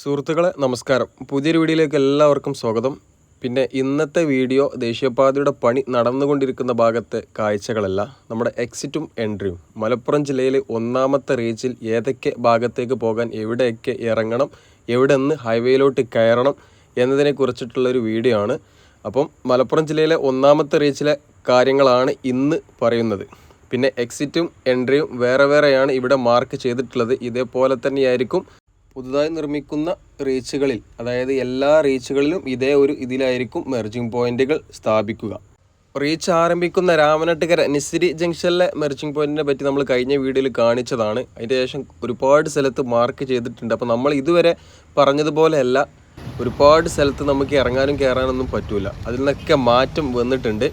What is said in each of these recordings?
സുഹൃത്തുക്കളെ നമസ്കാരം. പുതിയൊരു വീഡിയോയിലേക്ക് എല്ലാവർക്കും സ്വാഗതം. പിന്നെ ഇന്നത്തെ വീഡിയോ ദേശീയപാതയുടെ പണി നടന്നുകൊണ്ടിരിക്കുന്ന ഭാഗത്തെ കാഴ്ചകളല്ല നമ്മുടെ എക്സിറ്റും എൻട്രിയും മലപ്പുറം ജില്ലയിലെ ഒന്നാമത്തെ റീച്ചിൽ ഏതൊക്കെ ഭാഗത്തേക്ക് പോകാൻ എവിടെയൊക്കെ ഇറങ്ങണം എവിടെ നിന്ന് ഹൈവേയിലോട്ട് കയറണം എന്നതിനെ കുറിച്ചിട്ടുള്ളൊരു വീഡിയോ ആണ്. അപ്പം മലപ്പുറം ജില്ലയിലെ ഒന്നാമത്തെ റീച്ചിലെ കാര്യങ്ങളാണ് ഇന്ന് പറയുന്നത്. പിന്നെ എക്സിറ്റും എൻട്രിയും വേറെ വേറെയാണ് ഇവിടെ മാർക്ക് ചെയ്തിട്ടുള്ളത്. ഇതേപോലെ തന്നെയായിരിക്കും പുതുതായി നിർമ്മിക്കുന്ന റീച്ചുകളിൽ അതായത് എല്ലാ റീച്ചുകളിലും ഇതേ ഒരു ഇതിലായിരിക്കും മെർജിംഗ് പോയിന്റുകൾ സ്ഥാപിക്കുക. റീച്ച് ആരംഭിക്കുന്ന രാമനാട്ടുകര നിസിരി ജംഗ്ഷനിലെ മെർജിംഗ് പോയിന്റിനെ പറ്റി നമ്മൾ കഴിഞ്ഞ വീഡിയോയിൽ കാണിച്ചതാണ്. അതിന്റെ ശേഷം ഒരുപാട് സ്ഥലത്ത് മാർക്ക് ചെയ്തിട്ടുണ്ട്. അപ്പോൾ നമ്മൾ ഇതുവരെ പറഞ്ഞതുപോലെയല്ല ഒരുപാട് സ്ഥലത്ത് നമുക്ക് ഇറങ്ങാനും കയറാനൊന്നും പറ്റില്ല അതിൽ നിന്നൊക്കെ മാറ്റം വന്നിട്ടുണ്ട്.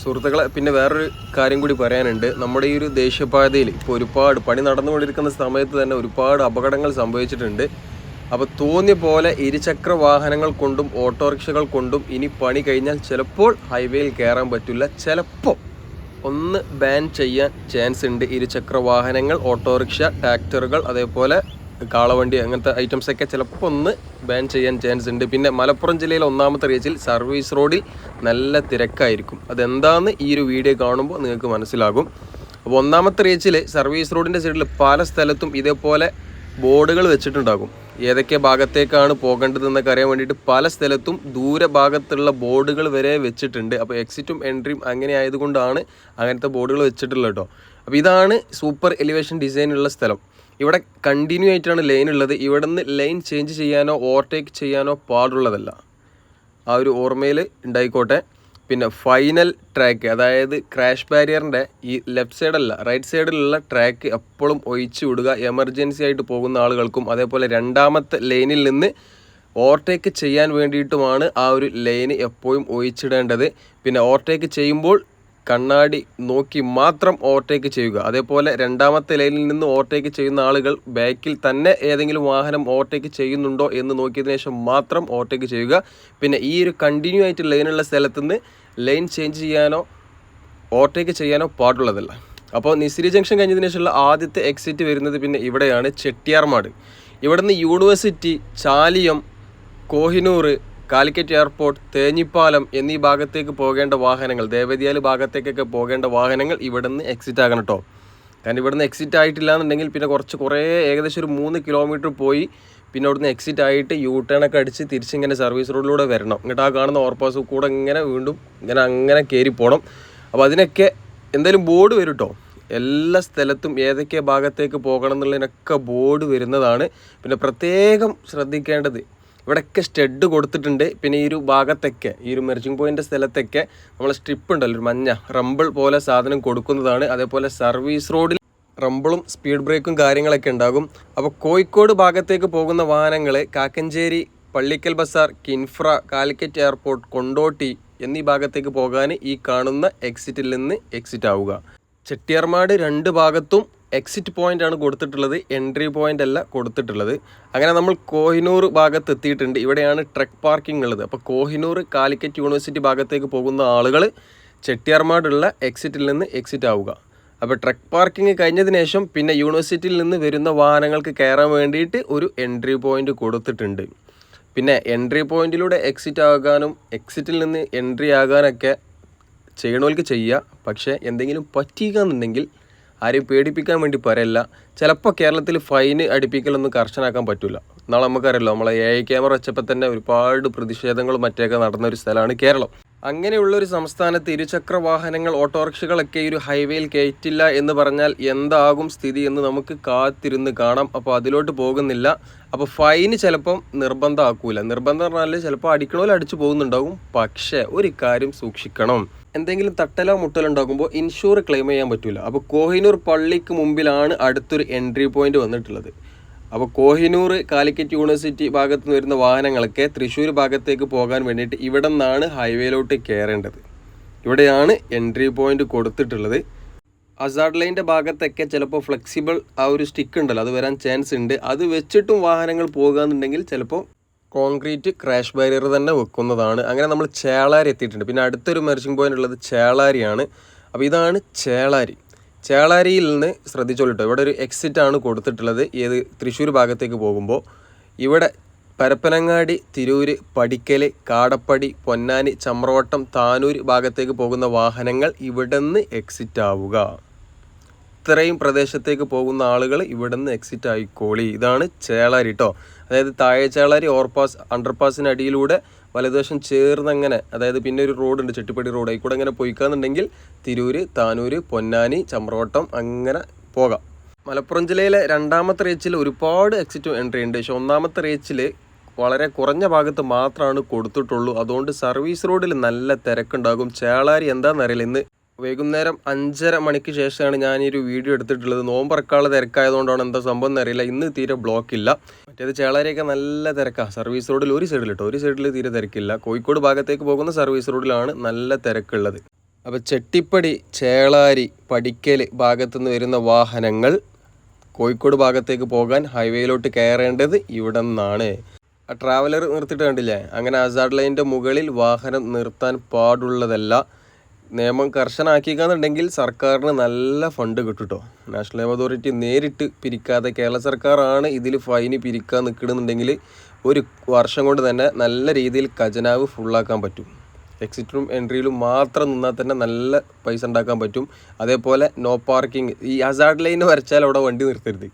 സുഹൃത്തുക്കളെ പിന്നെ വേറൊരു കാര്യം കൂടി പറയാനുണ്ട്. നമ്മുടെ ഈ ഒരു ദേശീയപാതയിൽ ഇപ്പോൾ ഒരുപാട് പണി നടന്നുകൊണ്ടിരിക്കുന്ന സമയത്ത് തന്നെ ഒരുപാട് അപകടങ്ങൾ സംഭവിച്ചിട്ടുണ്ട്. അപ്പോൾ തോന്നിയ പോലെ ഇരുചക്ര വാഹനങ്ങൾ കൊണ്ടും ഓട്ടോറിക്ഷകൾ കൊണ്ടും ഇനി പണി കഴിഞ്ഞാൽ ചിലപ്പോൾ ഹൈവേയിൽ കയറാൻ പറ്റില്ല. ചിലപ്പോൾ ഒന്ന് ബാൻ ചെയ്യാൻ ചാൻസ് ഉണ്ട്. ഇരുചക്ര വാഹനങ്ങൾ ഓട്ടോറിക്ഷ ട്രാക്ടറുകൾ അതേപോലെ കാളവണ്ടി അങ്ങനത്തെ ഐറ്റംസ് ഒക്കെ ചിലപ്പോൾ ഒന്ന് ബാൻ ചെയ്യാൻ ചാൻസ് ഉണ്ട്. പിന്നെ മലപ്പുറം ജില്ലയിലെ ഒന്നാമത്തെ റീച്ചിൽ സർവീസ് റോഡിൽ നല്ല തിരക്കായിരിക്കും. അതെന്താണെന്ന് ഈ ഒരു വീഡിയോ കാണുമ്പോൾ നിങ്ങൾക്ക് മനസ്സിലാകും. അപ്പോൾ ഒന്നാമത്തെ റീച്ചിൽ സർവീസ് റോഡിന്റെ സൈഡിൽ പല സ്ഥലത്തും ഇതേപോലെ ബോർഡുകൾ വെച്ചിട്ടുണ്ടാകും. ഏതൊക്കെ ഭാഗത്തേക്കാണ് പോകേണ്ടതെന്നൊക്കെ അറിയാൻ വേണ്ടിയിട്ട് പല സ്ഥലത്തും ദൂര ഭാഗത്തുള്ള ബോർഡുകൾ വരെ വെച്ചിട്ടുണ്ട്. അപ്പോൾ എക്സിറ്റും എൻട്രിയും അങ്ങനെ ആയതുകൊണ്ടാണ് അങ്ങനത്തെ ബോർഡുകൾ വെച്ചിട്ടുള്ളത് കേട്ടോ അപ്പോൾ ഇതാണ് സൂപ്പർ എലിവേഷൻ ഡിസൈനുള്ള സ്ഥലം. ഇവിടെ കണ്ടിന്യൂ ആയിട്ടാണ് ലൈൻ ഉള്ളത്. ഇവിടെ നിന്ന് ലൈൻ ചേഞ്ച് ചെയ്യാനോ ഓവർടേക്ക് ചെയ്യാനോ പാടുള്ളതല്ല. ആ ഒരു ഓർമ്മയിൽ ഉണ്ടായിക്കോട്ടെ. പിന്നെ ഫൈനൽ ട്രാക്ക് അതായത് ക്രാഷ് ബാരിയറിന്റെ ഈ ലെഫ്റ്റ് സൈഡല്ല റൈറ്റ് സൈഡിലുള്ള ട്രാക്ക് എപ്പോഴും ഒഴിച്ചു വിടുക. എമർജൻസി ആയിട്ട് പോകുന്ന ആളുകൾക്കും അതേപോലെ രണ്ടാമത്തെ ലൈനിൽ നിന്ന് ഓവർടേക്ക് ചെയ്യാൻ വേണ്ടിയിട്ടുമാണ് ആ ഒരു ലൈന് എപ്പോഴും ഒഴിച്ചിടേണ്ടത്. പിന്നെ ഓവർടേക്ക് ചെയ്യുമ്പോൾ കണ്ണാടി നോക്കി മാത്രം ഓവർടേക്ക് ചെയ്യുക. അതേപോലെ രണ്ടാമത്തെ ലൈനിൽ നിന്ന് ഓവർടേക്ക് ചെയ്യുന്ന ആളുകൾ ബാക്കിൽ തന്നെ ഏതെങ്കിലും വാഹനം ഓവർടേക്ക് ചെയ്യുന്നുണ്ടോ എന്ന് നോക്കിയതിനു ശേഷം മാത്രം ഓവർടേക്ക് ചെയ്യുക. പിന്നെ ഈ ഒരു കണ്ടിന്യൂ ആയിട്ട് ലൈനുള്ള സ്ഥലത്ത് നിന്ന് ലൈൻ ചേഞ്ച് ചെയ്യാനോ ഓവർടേക്ക് ചെയ്യാനോ പാടുള്ളതല്ല. അപ്പോൾ നിസിരി ജംഗ്ഷൻ കഴിഞ്ഞതിന് ശേഷമുള്ള ആദ്യത്തെ എക്സിറ്റ് വരുന്നത് പിന്നെ ഇവിടെയാണ് ചെട്ടിയാർമാട്. ഇവിടുന്ന് യൂണിവേഴ്സിറ്റി ചാലിയം കോഹിനൂർ കാലിക്കറ്റ് എയർപോർട്ട് തേഞ്ഞിപ്പാലം എന്നീ ഭാഗത്തേക്ക് പോകേണ്ട വാഹനങ്ങൾ ദേവതിയാൽ ഭാഗത്തേക്കൊക്കെ പോകേണ്ട വാഹനങ്ങൾ ഇവിടുന്ന് എക്സിറ്റ് ആകണം കേട്ടോ കാരണം ഇവിടുന്ന് എക്സിറ്റ് ആയിട്ടില്ല എന്നുണ്ടെങ്കിൽ പിന്നെ കുറച്ച് കുറേ ഏകദേശം ഒരു മൂന്ന് കിലോമീറ്റർ പോയി പിന്നെ അവിടുന്ന് എക്സിറ്റ് ആയിട്ട് യൂ ടേൺ ഒക്കെ അടിച്ച് തിരിച്ചിങ്ങനെ സർവീസ് റോഡിലൂടെ വരണം. എന്നിട്ട് ആ കാണുന്ന ഓവർപാസ് കൂടെ ഇങ്ങനെ വീണ്ടും ഇങ്ങനെ അങ്ങനെ കയറി പോകണം അപ്പോൾ അതിനൊക്കെ എന്തായാലും ബോർഡ് വരും കേട്ടോ എല്ലാ സ്ഥലത്തും ഏതൊക്കെ ഭാഗത്തേക്ക് പോകണം എന്നുള്ളതിനൊക്കെ ബോർഡ് വരുന്നതാണ്. പിന്നെ പ്രത്യേകം ശ്രദ്ധിക്കേണ്ടത് ഇവിടെയൊക്കെ സ്റ്റെഡ് കൊടുത്തിട്ടുണ്ട്. പിന്നെ ഈ ഒരു ഭാഗത്തൊക്കെ ഈ ഒരു മെർജിങ് പോയിന്റ് സ്ഥലത്തൊക്കെ നമ്മൾ സ്ട്രിപ്പ് ഉണ്ടല്ലോ ഒരു മഞ്ഞ റംബിൾ പോലെ സാധനം കൊടുക്കുന്നതാണ്. അതേപോലെ സർവീസ് റോഡിൽ റംബിളും സ്പീഡ് ബ്രേക്കും കാര്യങ്ങളൊക്കെ ഉണ്ടാകും. അപ്പോൾ കോഴിക്കോട് ഭാഗത്തേക്ക് പോകുന്ന വാഹനങ്ങൾ കാക്കഞ്ചേരി പള്ളിക്കൽ ബസാർ കിൻഫ്ര കാലിക്കറ്റ് എയർപോർട്ട് കൊണ്ടോട്ടി എന്നീ ഭാഗത്തേക്ക് പോകാൻ ഈ കാണുന്ന എക്സിറ്റിൽ നിന്ന് എക്സിറ്റ് ആവുക. ചെട്ടിയാർമാട് രണ്ട് ഭാഗത്തും എക്സിറ്റ് പോയിന്റ് ആണ് കൊടുത്തിട്ടുള്ളത് എൻട്രി പോയിന്റ് അല്ല കൊടുത്തിട്ടുള്ളത്. അങ്ങനെ നമ്മൾ കോഹിനൂർ ഭാഗത്ത് എത്തിയിട്ടുണ്ട്. ഇവിടെയാണ് ട്രക്ക് പാർക്കിംഗ് ഉള്ളത്. അപ്പോൾ കോഹിനൂർ കാലിക്കറ്റ് യൂണിവേഴ്സിറ്റി ഭാഗത്തേക്ക് പോകുന്ന ആളുകൾ ചെട്ടിയാർമാടുള്ള എക്സിറ്റിൽ നിന്ന് എക്സിറ്റ് ആവുക. അപ്പോൾ ട്രക്ക് പാർക്കിംഗ് കഴിഞ്ഞതിന് ശേഷം പിന്നെ യൂണിവേഴ്സിറ്റിയിൽ നിന്ന് വരുന്ന വാഹനങ്ങൾക്ക് കയറാൻ വേണ്ടിയിട്ട് ഒരു എൻട്രി പോയിന്റ് കൊടുത്തിട്ടുണ്ട്. പിന്നെ എൻട്രി പോയിന്റിലൂടെ എക്സിറ്റ് ആകാനും എക്സിറ്റിൽ നിന്ന് എൻട്രി ആകാനൊക്കെ ചെയ്യണവർക്ക് ചെയ്യുക പക്ഷേ എന്തെങ്കിലും പറ്റിയെന്നുണ്ടെങ്കിൽ ആരെയും പേടിപ്പിക്കാൻ വേണ്ടി പറയല്ല. ചിലപ്പോൾ കേരളത്തിൽ ഫൈൻ അടിപ്പിക്കലൊന്നും കർശനാക്കാൻ പറ്റില്ല നാളെ നമുക്കറിയാലോ നമ്മളെ എ ഐ ക്യാമറ വെച്ചപ്പോൾ തന്നെ ഒരുപാട് പ്രതിഷേധങ്ങളും മറ്റൊക്കെ നടന്ന ഒരു സ്ഥലമാണ് കേരളം. അങ്ങനെയുള്ള ഒരു സംസ്ഥാനത്ത് ഇരുചക്ര വാഹനങ്ങൾ ഓട്ടോറിക്ഷകളൊക്കെ ഒരു ഹൈവേയിൽ കയറ്റില്ല എന്ന് പറഞ്ഞാൽ എന്താകും സ്ഥിതി എന്ന് നമുക്ക് കാത്തിരുന്ന് കാണാം. അപ്പോൾ അതിലോട്ട് പോകുന്നില്ല. അപ്പോൾ ഫൈന് ചിലപ്പം നിർബന്ധമാക്കൂല. നിർബന്ധം പറഞ്ഞാൽ ചിലപ്പോൾ അടിക്കണമെങ്കിൽ അടിച്ചു പോകുന്നുണ്ടാകും പക്ഷേ ഒരു കാര്യം സൂക്ഷിക്കണം. എന്തെങ്കിലും തട്ടലോ മുട്ടലോ ഉണ്ടാകുമ്പോൾ ഇൻഷൂർ ക്ലെയിം ചെയ്യാൻ പറ്റില്ല അപ്പോൾ കോഹിനൂർ പള്ളിക്ക് മുമ്പിലാണ് അടുത്തൊരു എൻട്രി പോയിന്റ് വന്നിട്ടുള്ളത്. അപ്പോൾ കോഹിനൂർ കാലിക്കറ്റ് യൂണിവേഴ്സിറ്റി ഭാഗത്ത് നിന്ന് വരുന്ന വാഹനങ്ങളൊക്കെ തൃശ്ശൂർ ഭാഗത്തേക്ക് പോകാൻ വേണ്ടിയിട്ട് ഇവിടെ നിന്നാണ് ഹൈവേയിലോട്ട് കയറേണ്ടത്. ഇവിടെയാണ് എൻട്രി പോയിന്റ് കൊടുത്തിട്ടുള്ളത്. അസാഡ് ലൈന്റെ ഭാഗത്തൊക്കെ ചിലപ്പോൾ ഫ്ലെക്സിബിൾ ആ ഒരു സ്റ്റിക്ക് ഉണ്ടല്ലോ അത് വരാൻ ചാൻസ് ഉണ്ട്. അത് വെച്ചിട്ടും വാഹനങ്ങൾ പോകുക എന്നുണ്ടെങ്കിൽ ചിലപ്പോൾ കോൺക്രീറ്റ് ക്രാഷ് ബാരിയർ തന്നെ വെക്കുന്നതാണ്. അങ്ങനെ നമ്മൾ ചേളാരി എത്തിയിട്ടുണ്ട്. പിന്നെ അടുത്തൊരു മെർച്ചിങ് പോയിന്റ് ഉള്ളത് ചേളാരിയാണ്. അപ്പോൾ ഇതാണ് ചേളാരി. ചേളാരിയിൽ നിന്ന് ശ്രദ്ധിച്ചോളിട്ടോ. ഇവിടെ ഒരു എക്സിറ്റ് ആണ് കൊടുത്തിട്ടുള്ളത്. ഏത് തൃശ്ശൂർ ഭാഗത്തേക്ക് പോകുമ്പോൾ ഇവിടെ പരപ്പനങ്ങാടി തിരൂര് പടിക്കൽ കാടപ്പടി പൊന്നാനി ചമ്രവട്ടം താനൂർ ഭാഗത്തേക്ക് പോകുന്ന വാഹനങ്ങൾ ഇവിടെ നിന്ന് എക്സിറ്റ് ആവുക. ഇത്രയും പ്രദേശത്തേക്ക് പോകുന്ന ആളുകൾ ഇവിടുന്ന് എക്സിറ്റ് ആയി കോളി. ഇതാണ് ചേളാരി കേട്ടോ അതായത് താഴെ ചേളാരി ഓവർപാസ് അണ്ടർപാസിന് അടിയിലൂടെ വലതുവശം ചേർന്നങ്ങനെ അതായത് പിന്നെ ഒരു റോഡുണ്ട് ചെട്ടിപ്പടി റോഡ്. ആയിക്കൂടെ കൂടെ അങ്ങനെ പോയിക്കാന്നുണ്ടെങ്കിൽ തിരൂര് താനൂര് പൊന്നാനി ചമ്രോട്ടം അങ്ങനെ പോകാം. മലപ്പുറം ജില്ലയിലെ രണ്ടാമത്തെ റേച്ചിൽ ഒരുപാട് എക്സിറ്റ് എൻട്രി ഉണ്ട്. പക്ഷെ ഒന്നാമത്തെ റേച്ചിൽ വളരെ കുറഞ്ഞ ഭാഗത്ത് മാത്രമാണ് കൊടുത്തിട്ടുള്ളൂ. അതുകൊണ്ട് സർവീസ് റോഡിൽ നല്ല തിരക്കുണ്ടാകും. ചേളാരി എന്താണെന്നറിയില്ല ഇന്ന് വൈകുന്നേരം അഞ്ചര മണിക്ക് ശേഷമാണ് ഞാൻ ഈ ഒരു വീഡിയോ എടുത്തിട്ടുള്ളത്. നോമ്പറക്കാനുള്ള തിരക്കായതുകൊണ്ടാണ് എന്താ സംഭവം എന്നറിയില്ല ഇന്ന് തീരെ ബ്ലോക്ക് ഇല്ല. മറ്റേത് ചേളാരിയൊക്കെ നല്ല തിരക്കാണ് സർവീസ് റോഡിൽ ഒരു സൈഡിൽ കേട്ടോ ഒരു സൈഡിൽ തീരെ തിരക്കില്ല. കോഴിക്കോട് ഭാഗത്തേക്ക് പോകുന്ന സർവീസ് റോഡിലാണ് നല്ല തിരക്കുള്ളത്. അപ്പോൾ ചെട്ടിപ്പടി ചേളാരി പടിക്കൽ ഭാഗത്തുനിന്ന് വരുന്ന വാഹനങ്ങൾ കോഴിക്കോട് ഭാഗത്തേക്ക് പോകാൻ ഹൈവേയിലോട്ട് കയറേണ്ടത് ഇവിടെ നിന്നാണ്. ആ ട്രാവലർ നിർത്തിയിട്ട് കണ്ടില്ലേ? അങ്ങനെ അസാഡ് ലൈന്റെ മുകളിൽ വാഹനം നിർത്താൻ പാടുള്ളതല്ല. നിയമം കർശനമാക്കിക്കാന്നുണ്ടെങ്കിൽ സർക്കാരിന് നല്ല ഫണ്ട് കേട്ടോ നാഷണൽ ലേബർ അതോറിറ്റി നേരിട്ട് പിരിക്കാതെ കേരള സർക്കാരാണ് ഇതിൽ ഫൈന് പിരിക്കാൻ നിൽക്കണമെന്നുണ്ടെങ്കിൽ ഒരു വർഷം കൊണ്ട് തന്നെ നല്ല രീതിയിൽ ഖജനാവ് ഫുള്ളാക്കാൻ പറ്റും. എക്സിറ്റിലും എൻട്രിയിലും മാത്രം നിന്നാൽ തന്നെ നല്ല പൈസ ഉണ്ടാക്കാൻ പറ്റും. അതേപോലെ നോ പാർക്കിംഗ് ഈ ഹസാർഡ് ലൈൻ വരച്ചാൽ അവിടെ വണ്ടി നിർത്തരുത്.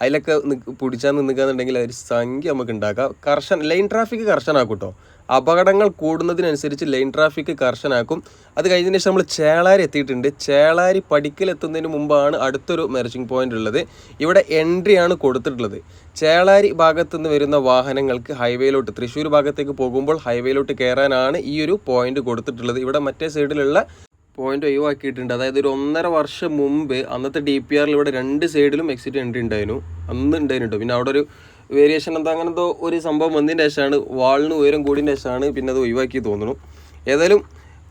അതിലൊക്കെ പിടിച്ചാൽ നിൽക്കുകയെന്നുണ്ടെങ്കിൽ ഒരു സംഖ്യ നമുക്ക് ഉണ്ടാക്കാം. കർശന ലൈൻ ട്രാഫിക് കർശനാക്കും അപകടങ്ങൾ കൂടുന്നതിനനുസരിച്ച് ലൈൻ ട്രാഫിക് കർശനാക്കും. അത് കഴിഞ്ഞതിന് ശേഷം നമ്മൾ ചേളാരി എത്തിയിട്ടുണ്ട്. ചേളാരി പടിക്കൽ എത്തുന്നതിന് മുമ്പാണ് അടുത്തൊരു മെർച്ചിങ് പോയിന്റ് ഉള്ളത്. ഇവിടെ എൻട്രി ആണ് കൊടുത്തിട്ടുള്ളത്. ചേളാരി ഭാഗത്തു നിന്ന് വരുന്ന വാഹനങ്ങൾക്ക് ഹൈവേയിലോട്ട് തൃശ്ശൂർ ഭാഗത്തേക്ക് പോകുമ്പോൾ ഹൈവേയിലോട്ട് കയറാനാണ് ഈ ഒരു പോയിന്റ് കൊടുത്തിട്ടുള്ളത്. ഇവിടെ മറ്റേ സൈഡിലുള്ള പോയിന്റ് ഒഴിവാക്കിയിട്ടുണ്ട്. അതായത് ഒരു ഒന്നര വർഷം മുമ്പ് അന്നത്തെ ഡി പി ആറിൽ ഇവിടെ രണ്ട് സൈഡിലും എക്സിറ്റ് എൻട്രി ഉണ്ടായിരുന്നു. അന്ന് ഉണ്ടായിരുന്നു പിന്നെ അവിടെ ഒരു വേരിയേഷൻ എന്താ അങ്ങനെ എന്തോ ഒരു സംഭവം വന്നതിന്റെ ശേഷമാണ് വാളിന് ഉയരം കൂടിയതിന്റെ ശേഷമാണ് പിന്നെ അത് ഒഴിവാക്കി തോന്നുന്നു. ഏതായാലും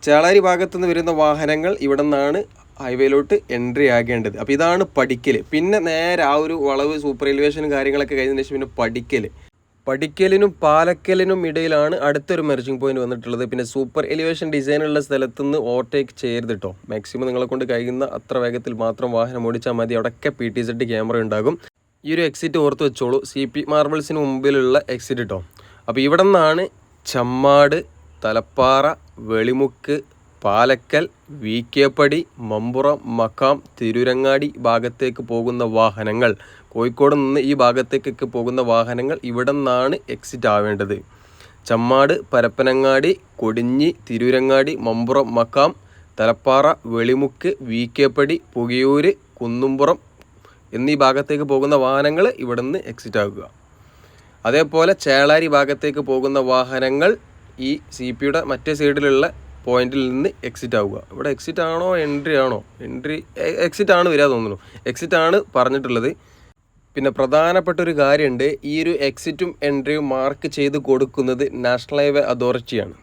ചേളാരി ഭാഗത്തുനിന്ന് വരുന്ന വാഹനങ്ങൾ ഇവിടെ നിന്നാണ് ഹൈവേയിലോട്ട് എൻട്രി ആകേണ്ടത്. അപ്പോൾ ഇതാണ് പഠിക്കൽ പിന്നെ നേരെ ആ ഒരു വളവ് സൂപ്പർ എലിവേഷനും കാര്യങ്ങളൊക്കെ കഴിഞ്ഞതിന് ശേഷം പിന്നെ പഠിക്കൽ പടിക്കലിനും പാലക്കലിനും ഇടയിലാണ് അടുത്തൊരു മെർജിംഗ് പോയിന്റ് വന്നിട്ടുള്ളത്. പിന്നെ സൂപ്പർ എലിവേഷൻ ഡിസൈൻ ഉള്ള സ്ഥലത്തു നിന്ന് ഓവർടേക്ക് ചെയ്യരുത് കേട്ടോ മാക്സിമം നിങ്ങളെ കൊണ്ട് കഴിയുന്ന അത്ര വേഗത്തിൽ മാത്രം വാഹനം ഓടിച്ചാൽ മതി. അവിടെയൊക്കെ പി ടി സെഡ് ക്യാമറ ഉണ്ടാകും. ഈ ഒരു എക്സിറ്റ് ഓർത്ത് വെച്ചോളൂ. സി പി മാർബിൾസിന് മുമ്പിലുള്ള എക്സിറ്റ് കേട്ടോ അപ്പോൾ ഇവിടെ നിന്നാണ് ചമ്മാട് തലപ്പാറ വെളിമുക്ക് പാലക്കൽ വി കെ മമ്പുറം മക്കാം തിരുരങ്ങാടി ഭാഗത്തേക്ക് പോകുന്ന വാഹനങ്ങൾ. കോഴിക്കോട് നിന്ന് ഈ ഭാഗത്തേക്കൊക്കെ പോകുന്ന വാഹനങ്ങൾ ഇവിടെ നിന്നാണ് എക്സിറ്റ് ആവേണ്ടത്. ചമ്മാട് പരപ്പനങ്ങാടി കൊടിഞ്ഞി തിരൂരങ്ങാടി മമ്പുറം മക്കാം തലപ്പാറ വെളിമുക്ക് വി കെ പടി പുകയൂര് കുന്നുംപുറം എന്നീ ഭാഗത്തേക്ക് പോകുന്ന വാഹനങ്ങൾ ഇവിടെ നിന്ന് എക്സിറ്റ് ആകുക അതേപോലെ ചേളാരി ഭാഗത്തേക്ക് പോകുന്ന വാഹനങ്ങൾ ഈ സി പിയുടെ മറ്റേ സൈഡിലുള്ള പോയിന്റിൽ നിന്ന് എക്സിറ്റ് ആവുക. ഇവിടെ എക്സിറ്റ് ആണോ എൻട്രി ആണോ? എൻട്രി എക്സിറ്റ് ആണ് വരിക തോന്നുന്നു. എക്സിറ്റ് ആണ് പറഞ്ഞിട്ടുള്ളത്. പിന്നെ പ്രധാനപ്പെട്ട ഒരു കാര്യമുണ്ട് ഈ ഒരു എക്സിറ്റും എൻട്രിയും മാർക്ക് ചെയ്ത് കൊടുക്കുന്നത് നാഷണൽ ഹൈവേ അതോറിറ്റിയാണ്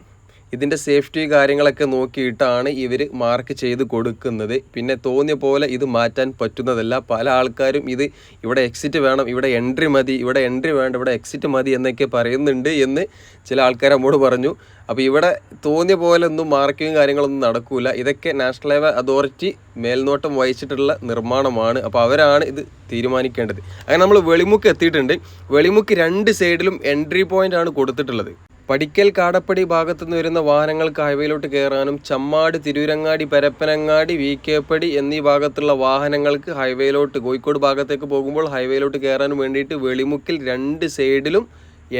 ഇതിന്റെ സേഫ്റ്റി കാര്യങ്ങളൊക്കെ നോക്കിയിട്ടാണ് ഇവർ മാർക്ക് ചെയ്ത് കൊടുക്കുന്നത്. പിന്നെ തോന്നിയ പോലെ ഇത് മാറ്റാൻ പറ്റുന്നതല്ല. പല ആൾക്കാരും ഇത് ഇവിടെ എക്സിറ്റ് വേണം ഇവിടെ എൻട്രി മതി ഇവിടെ എൻട്രി വേണ്ട ഇവിടെ എക്സിറ്റ് മതി എന്നൊക്കെ പറയുന്നുണ്ട് എന്ന് ചില ആൾക്കാർ നമ്മോട് പറഞ്ഞു. അപ്പോൾ ഇവിടെ തോന്നിയ പോലെ ഒന്നും മാർക്കിങ്ങും കാര്യങ്ങളൊന്നും നടക്കൂല. ഇതൊക്കെ നാഷണൽ ഹൈവേ അതോറിറ്റി മേൽനോട്ടം വഹിച്ചിട്ടുള്ള നിർമ്മാണമാണ്. അപ്പോൾ അവരാണ് ഇത് തീരുമാനിക്കേണ്ടത്. അങ്ങനെ നമ്മൾ വെളിമുക്ക് എത്തിയിട്ടുണ്ട്. വെളിമുക്ക് രണ്ട് സൈഡിലും എൻട്രി പോയിന്റ് ആണ് കൊടുത്തിട്ടുള്ളത്. പടിക്കൽ കാടപ്പടി ഭാഗത്തുനിന്ന് വരുന്ന വാഹനങ്ങൾക്ക് ഹൈവേയിലോട്ട് കയറാനും ചമ്മാട് തിരൂരങ്ങാടി പരപ്പനങ്ങാടി വി കെപ്പടി എന്നീ ഭാഗത്തുള്ള വാഹനങ്ങൾക്ക് ഹൈവേയിലോട്ട് കോഴിക്കോട് ഭാഗത്തേക്ക് പോകുമ്പോൾ ഹൈവേയിലോട്ട് കയറാനും വേണ്ടിയിട്ട് വെളിമുക്കിൽ രണ്ട് സൈഡിലും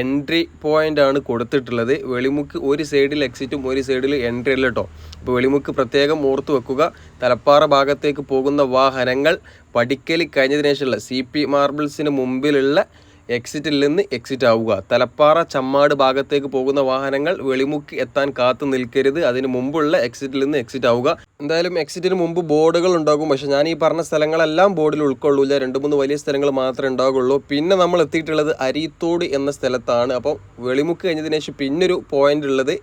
എൻട്രി പോയിന്റ് ആണ് കൊടുത്തിട്ടുള്ളത്. വെളിമുക്ക് ഒരു സൈഡിൽ എക്സിറ്റും ഒരു സൈഡിൽ എൻട്രി അല്ല കേട്ടോ അപ്പോൾ വെളിമുക്ക് പ്രത്യേകം ഓർത്ത് വെക്കുക. തലപ്പാറ ഭാഗത്തേക്ക് പോകുന്ന വാഹനങ്ങൾ പടിക്കൽ കഴിഞ്ഞതിനു ശേഷമുള്ള സി പി മാർബിൾസിന് മുമ്പിലുള്ള എക്സിറ്റിൽ നിന്ന് എക്സിറ്റ് ആവുക. തലപ്പാറ ചമ്മാട് ഭാഗത്തേക്ക് പോകുന്ന വാഹനങ്ങൾ വെളിമുക്ക് എത്താൻ കാത്തു നിൽക്കരുത്. അതിന് മുമ്പുള്ള എക്സിറ്റിൽ നിന്ന് എക്സിറ്റ് ആവുക. എന്തായാലും എക്സിറ്റിന് മുമ്പ് ബോർഡുകൾ ഉണ്ടാകും. പക്ഷേ ഞാൻ ഈ പറഞ്ഞ സ്ഥലങ്ങളെല്ലാം ബോർഡിൽ ഉൾക്കൊള്ളൂല രണ്ട് മൂന്ന് വലിയ സ്ഥലങ്ങൾ മാത്രമേ ഉണ്ടാകുള്ളൂ. പിന്നെ നമ്മൾ എത്തിയിട്ടുള്ളത് അരീത്തോട് എന്ന സ്ഥലത്താണ്. അപ്പം വെളിമുക്ക് കഴിഞ്ഞതിന് ശേഷം പിന്നൊരു പോയിന്റ് ഉള്ളത്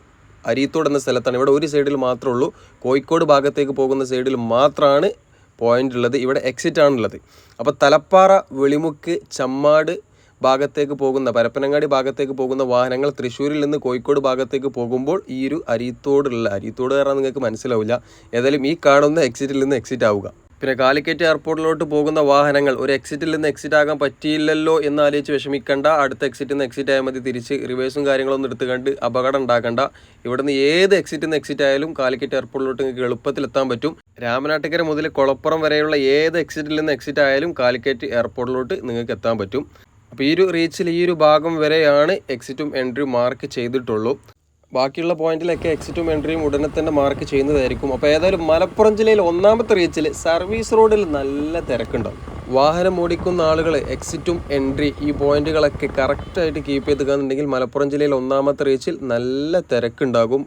അരീത്തോട് എന്ന സ്ഥലത്താണ്. ഇവിടെ ഒരു സൈഡിൽ മാത്രമേ ഉള്ളൂ. കോഴിക്കോട് ഭാഗത്തേക്ക് പോകുന്ന സൈഡിൽ മാത്രമാണ് പോയിന്റ് ഉള്ളത്. ഇവിടെ എക്സിറ്റ് ആണുള്ളത്. അപ്പോൾ തലപ്പാറ വെളിമുക്ക് ചമ്മാട് ഭാഗത്തേക്ക് പോകുന്ന പരപ്പനങ്ങാടി ഭാഗത്തേക്ക് പോകുന്ന വാഹനങ്ങൾ തൃശ്ശൂരിൽ നിന്ന് കോഴിക്കോട് ഭാഗത്തേക്ക് പോകുമ്പോൾ ഈ ഒരു അരിത്തോടുള്ള അരിത്തോട് കാരണം നിങ്ങൾക്ക് മനസ്സിലാവില്ല. ഏതായാലും ഈ കാണുന്ന എക്സിറ്റിൽ നിന്ന് എക്സിറ്റ് ആവുക. പിന്നെ കാലിക്കറ്റ് എയർപോർട്ടിലോട്ട് പോകുന്ന വാഹനങ്ങൾ ഒരു എക്സിറ്റിൽ നിന്ന് എക്സിറ്റ് ആകാൻ പറ്റിയില്ലല്ലോ എന്ന് ആലോചിച്ച് വിഷമിക്കേണ്ട. അടുത്ത എക്സിറ്റിൽ നിന്ന് എക്സിറ്റ് ആയാൽ മതി. തിരിച്ച് റിവേഴ്സും കാര്യങ്ങളൊന്നും എടുത്ത് കണ്ട് അപകടം ഉണ്ടാക്കണ്ട. ഇവിടുന്ന് ഏത് എക്സിറ്റിൽ നിന്ന് എക്സിറ്റ് ആയാലും കാലിക്കറ്റ് എയർപോർട്ടിലോട്ട് നിങ്ങൾക്ക് എളുപ്പത്തിൽ എത്താൻ പറ്റും. രാമനാട്ടുകര മുതൽ കുളപ്പുറം വരെയുള്ള ഏത് എക്സിറ്റിൽ നിന്ന് എക്സിറ്റ് ആയാലും കാലിക്കറ്റ് എയർപോർട്ടിലോട്ട് നിങ്ങൾക്ക് എത്താൻ പറ്റും. അപ്പോൾ ഈ ഒരു റീച്ചിൽ ഈ ഒരു ഭാഗം വരെയാണ് എക്സിറ്റും എൻട്രിയും മാർക്ക് ചെയ്തിട്ടുള്ളൂ. ബാക്കിയുള്ള പോയിന്റിലൊക്കെ എക്സിറ്റും എൻട്രിയും ഉടനെ തന്നെ മാർക്ക് ചെയ്യുന്നതായിരിക്കും. അപ്പോൾ ഏതായാലും മലപ്പുറം ജില്ലയിൽ ഒന്നാമത്തെ റീച്ചിൽ സർവീസ് റോഡിൽ നല്ല തിരക്കുണ്ടാവും വാഹനം ഓടിക്കുന്ന ആളുകൾ എക്സിറ്റും എൻട്രി ഈ പോയിന്റുകളൊക്കെ കറക്റ്റായിട്ട് കീപ്പ് ചെയ്ത് കാണുന്നുണ്ടെങ്കിൽ മലപ്പുറം ജില്ലയിൽ ഒന്നാമത്തെ റീച്ചിൽ നല്ല തിരക്കുണ്ടാകും.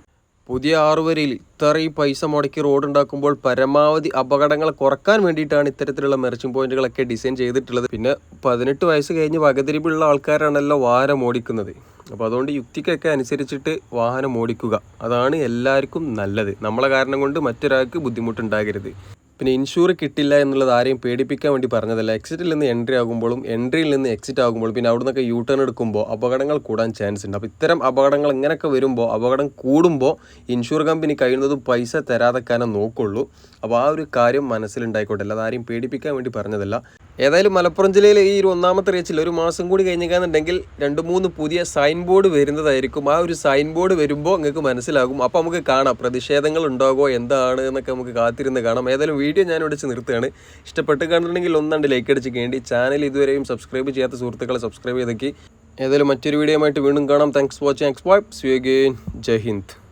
പുതിയ ആറുവരിയിൽ ഇത്രയും പൈസ മുടക്കി റോഡ് ഉണ്ടാക്കുമ്പോൾ പരമാവധി അപകടങ്ങൾ കുറയ്ക്കാൻ വേണ്ടിയിട്ടാണ് ഇത്തരത്തിലുള്ള മെർച്ചിങ് പോയിന്റുകളൊക്കെ ഡിസൈൻ ചെയ്തിട്ടുള്ളത്. പിന്നെ പതിനെട്ട് വയസ്സ് കഴിഞ്ഞ് വകതിരിപ്പുള്ള ആൾക്കാരാണല്ലോ വാഹനം ഓടിക്കുന്നത്. അപ്പോൾ അതുകൊണ്ട് യുക്തിക്കൊക്കെ അനുസരിച്ചിട്ട് വാഹനം ഓടിക്കുക. അതാണ് എല്ലാവർക്കും നല്ലത്. നമ്മളെ കാരണം കൊണ്ട് മറ്റൊരാൾക്ക് ബുദ്ധിമുട്ടുണ്ടാകരുത്. പിന്നെ ഇൻഷുർ കിട്ടില്ല എന്നുള്ളത് ആരെയും പേടിപ്പിക്കാൻ വേണ്ടി പറഞ്ഞതല്ല. എക്സിറ്റിൽ നിന്ന് എൻട്രി ആകുമ്പോഴും എൻട്രിയിൽ നിന്ന് എക്സിറ്റ് ആകുമ്പോഴും പിന്നെ അവിടെ നിന്നൊക്കെ യൂ ടേൺ എടുക്കുമ്പോൾ അപകടങ്ങൾ കൂടാൻ ചാൻസ് ഉണ്ട്. അപ്പോൾ ഇത്തരം അപകടങ്ങൾ ഇങ്ങനെയൊക്കെ വരുമ്പോൾ അപകടം കൂടുമ്പോൾ ഇൻഷുർ കമ്പനി കഴിയുന്നതും പൈസ തരാതെക്കാനേ നോക്കുള്ളൂ. അപ്പോൾ ആ ഒരു കാര്യം മനസ്സിലുണ്ടായിക്കോട്ടെ. അല്ലാതെ ആരെയും പേടിപ്പിക്കാൻ വേണ്ടി പറഞ്ഞതല്ല. ഏതായാലും മലപ്പുറം ജില്ലയിലെ ഈ ഒരു ഒന്നാമത്തെ റീച്ചിൽ ഒരു മാസം കൂടി കഴിഞ്ഞിക്കാന്നുണ്ടെങ്കിൽ രണ്ട് മൂന്ന് പുതിയ സൈൻ ബോർഡ് വരുന്നതായിരിക്കും. ആ ഒരു സൈൻ ബോർഡ് വരുമ്പോൾ നിങ്ങൾക്ക് മനസ്സിലാകും. അപ്പോൾ നമുക്ക് കാണാം. പ്രതിഷേധങ്ങൾ ഉണ്ടാകുമോ? എന്താണ്? എന്നൊക്കെ നമുക്ക് കാത്തിരുന്ന് കാണാം. ഏതായാലും വീഡിയോ ഞാൻ ഇവിടെ നിർത്തുകയാണ്. ഇഷ്ടപ്പെട്ട് കണ്ടിട്ടുണ്ടെങ്കിൽ ഒന്നാണ്ട് ലൈക്ക് അടിച്ച് കേണ്ടി. ചാനൽ ഇതുവരെയും സബ്സ്ക്രൈബ് ചെയ്യാത്ത സുഹൃത്തുക്കളെ സബ്സ്ക്രൈബ് ചെയ്തേക്ക്. ഏതായാലും മറ്റൊരു വീഡിയോ ആയിട്ട് വീണ്ടും കാണാം. Thanks watching X vibe Jai Hind.